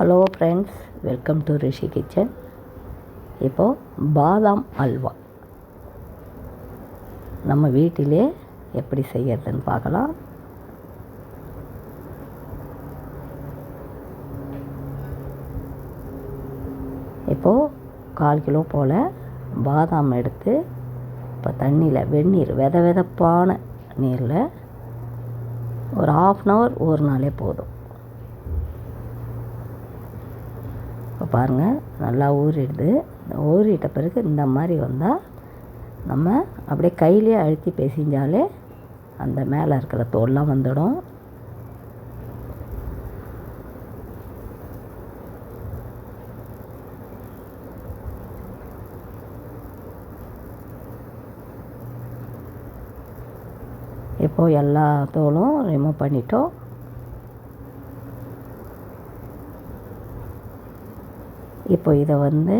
Hello friends welcome to Rishi kitchen இப்போது பாதாம் அல்வா. நம்ம வீட்டிலே எப்படி செய்யறதுன்னு பார்க்கலாம். இப்போது கால் கிலோ போல் பாதாம் எடுத்து இப்போ தண்ணியில் வெந்நீர் வெத வெதப்பான நீரில் ஒரு ஆஃப் அன் ஹவர் நாளே போதும். பாருங்கள் நல்லா ஊறிடுது. ஊறிட்ட பிறகு இந்த மாதிரி வந்தால் நம்ம அப்படியே கையிலே அழுத்தி பேசிஞ்சாலே அந்த மேலே இருக்கிற தோல்லாம் வந்துடும். இப்போது எல்லா தோலும் ரிமூவ் பண்ணிட்டோம். இப்போ இதை வந்து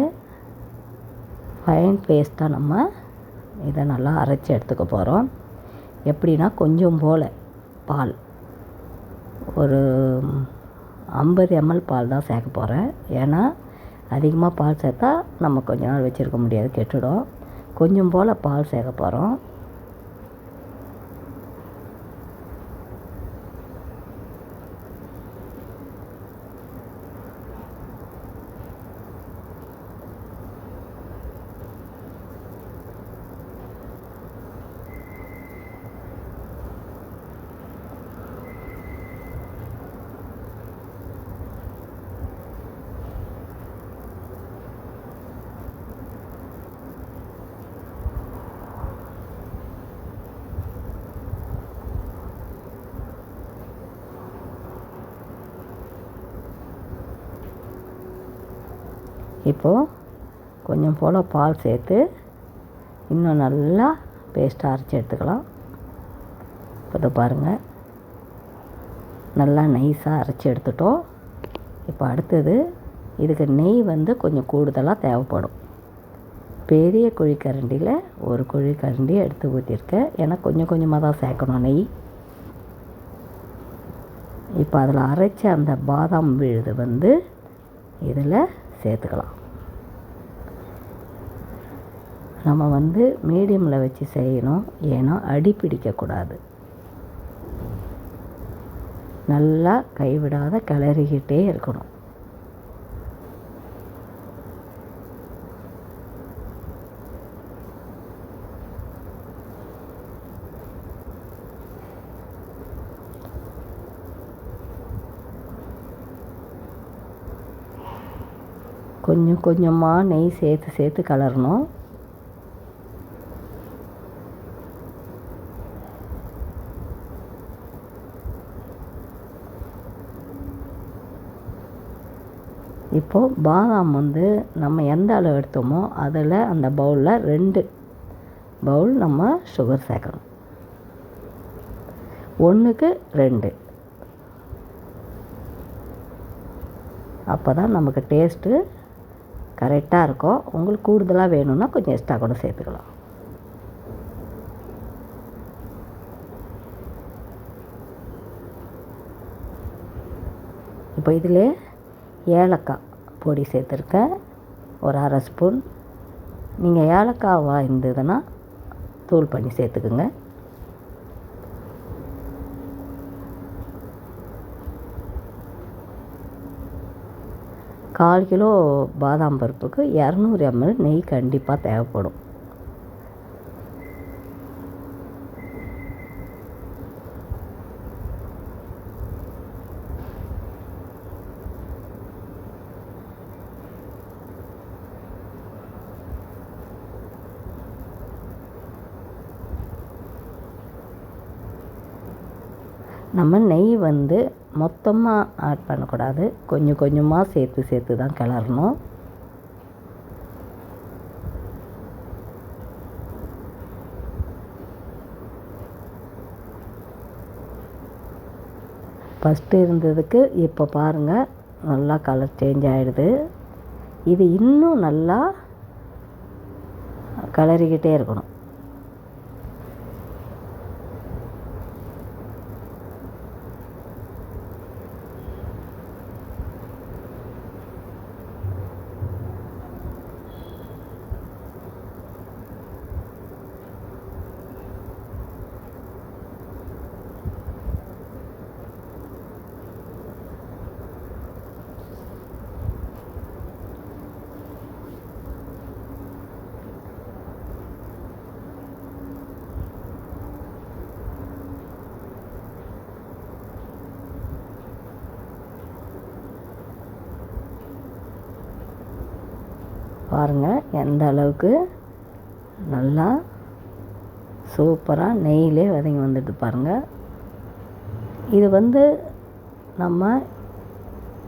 ஃபைன் பேஸ்ட்டாக நம்ம இதை நல்லா அரைச்சி எடுத்துக்க போகிறோம் எப்படின்னா கொஞ்சம் போல் பால். ஒரு ஐம்பது எம்எல் பால் தான் சேர்க்க போகிறேன் ஏன்னா அதிகமாக பால் சேர்த்தா நம்ம கொஞ்ச நாள் வச்சுருக்க முடியாது கெட்டுடும். கொஞ்சம் போல் பால் சேர்க்க போகிறோம் இப்போது கொஞ்சம் போல் பால் சேர்த்து இன்னும் நல்லா பேஸ்ட்டாக அரைச்சி எடுத்துக்கலாம். இப்போ இதை பாருங்கள் நல்லா நைஸாக அரைச்சி எடுத்துட்டோம். இப்போ அடுத்தது இதுக்கு நெய் வந்து கொஞ்சம் கூடுதலாக தேவைப்படும். பெரிய குழிக்கரண்டியில் ஒரு குழிக்கரண்டி எடுத்து ஊற்றிருக்கேன் ஏன்னா கொஞ்சம் கொஞ்சமாக தான் சேர்க்கணும் நெய். இப்போ அதில் அரைச்ச அந்த பாதாம் விழுது வந்து இதில் சேர்த்துக்கலாம். நம்ம வந்து மீடியமில் வச்சு செய்யணும். ஏன்னா அடி பிடிக்கக்கூடாது. நல்லா கைவிடாத கிளறிக்கிட்டே இருக்கணும். கொஞ்சம் கொஞ்சமாக நெய் சேர்த்து சேர்த்து கலரணும். இப்போது பாதாம் வந்து நம்ம எந்த அளவு எடுத்தோமோ அதில் அந்த பவுலில் ரெண்டு பவுல் நம்ம சுகர் சேர்க்கணும். ஒன்றுக்கு ரெண்டு. அப்போ தான் நமக்கு டேஸ்ட்டு கரெக்டாக இருக்கும் உங்களுக்கு கூடுதலாக வேணும்னா கொஞ்சம் எக்ஸ்ட்ரா கூட சேர்த்துக்கலாம். இப்போ இதிலே ஏலக்காய் பொடி சேர்த்துருக்கேன். ஒரு அரை ஸ்பூன். நீங்கள் ஏலக்காவாக இருந்ததுன்னா தூள் பண்ணி சேர்த்துக்குங்க. கால் கிலோ பாதாம் பருப்புக்கு இரநூறு எம்எல் நெய் கண்டிப்பாக தேவைப்படும். நம்ம நெய் வந்து மொத்தமாக ஆட் பண்ணக்கூடாது. கொஞ்சம் கொஞ்சமாக சேர்த்து சேர்த்து தான் கிளறணும். ஃபஸ்ட்டு இருந்ததுக்கு இப்போ பாருங்கள் நல்லா கலர் சேஞ்ச் ஆகிடுது இது இன்னும் நல்லா கிளறிக்கிட்டே இருக்கணும். பாருங்கள் எந்த அளவுக்கு நல்லா சூப்பராக நெய்யிலே விதைங்க வந்துட்டு பாருங்கள் இது வந்து நம்ம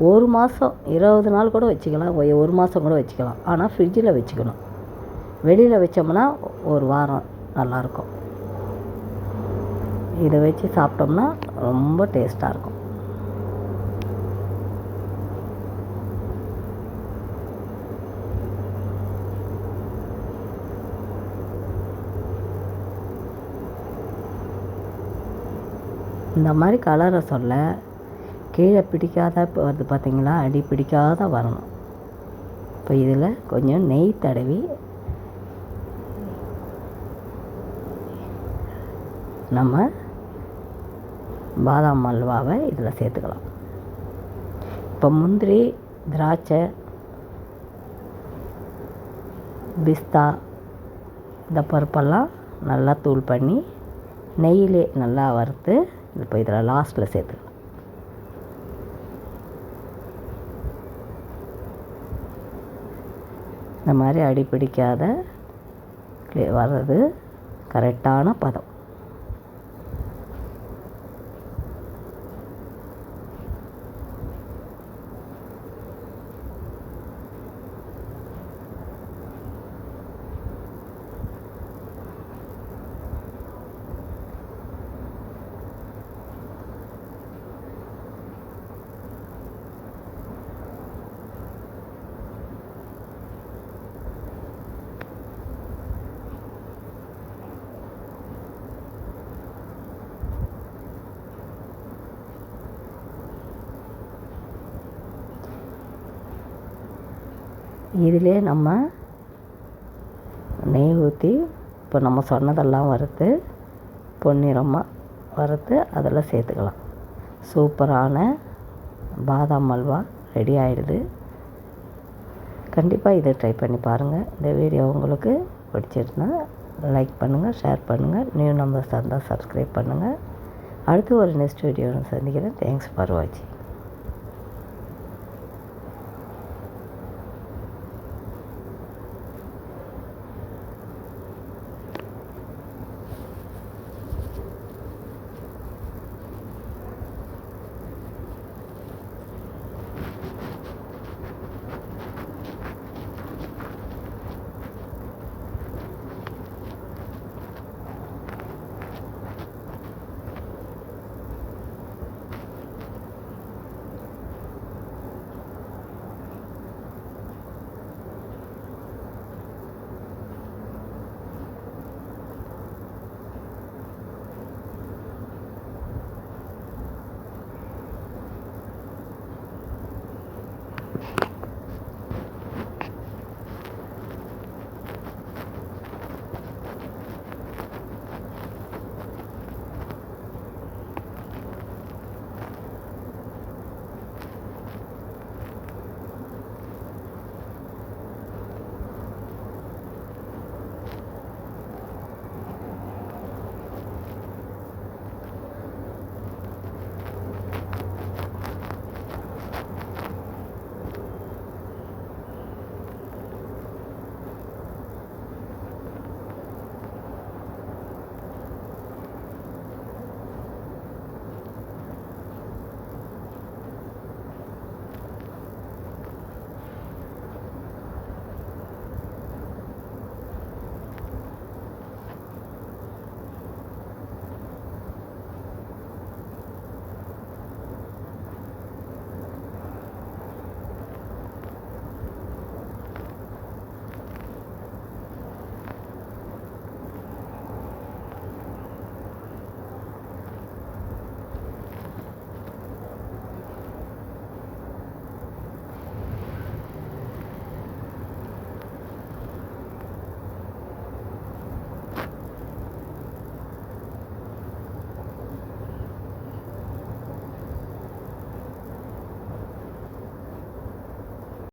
ஒரு மாதம் இருபது நாள் கூட வச்சுக்கலாம் ஒரு மாதம் கூட வச்சுக்கலாம். ஆனால் ஃப்ரிட்ஜில் வச்சுக்கணும். வெளியில் வச்சோம்னா ஒரு வாரம் நல்லாயிருக்கும் இதை வச்சு சாப்பிட்டோம்னா ரொம்ப டேஸ்ட்டாக இருக்கும். இந்த மாதிரி கலரை சொல்ல கீழே பிடிக்காத இப்போ வருது பார்த்தீங்களா? அடி பிடிக்காத வரணும். இப்போ இதில் கொஞ்சம் நெய் தடவி நம்ம பாதாம் அல்வாவை இதில் சேர்த்துக்கலாம். இப்போ முந்திரி திராட்சை பிஸ்தா இந்த பருப்பெல்லாம் நல்லா தூள் பண்ணி நெய்யிலே நல்லா வறுத்து இப்போ இதில் லாஸ்ட்டில் சேர்த்துக்கலாம் இந்த மாதிரி அடிப்பிடிக்காத வர்றது கரெக்டான பதம். இதிலே நம்ம நெய் ஊற்றி இப்போ நம்ம சொன்னதெல்லாம் வறுத்து பொன்னிறமாக வறுத்து அதில் சேர்த்துக்கலாம். சூப்பரான பாதாம் அல்வா ரெடி ஆகிடுது கண்டிப்பாக இதை ட்ரை பண்ணி பாருங்கள் இந்த வீடியோ உங்களுக்கு பிடிச்சிருந்தா லைக் பண்ணுங்கள் ஷேர் பண்ணுங்கள் நியூ நம்பர்ஸ் இருந்தால் சப்ஸ்கிரைப் பண்ணுங்கள் அடுத்து ஒரு நெக்ஸ்ட் வீடியோவில் சந்திக்கிறேன். தேங்க்ஸ் ஃபார் வாட்சிங்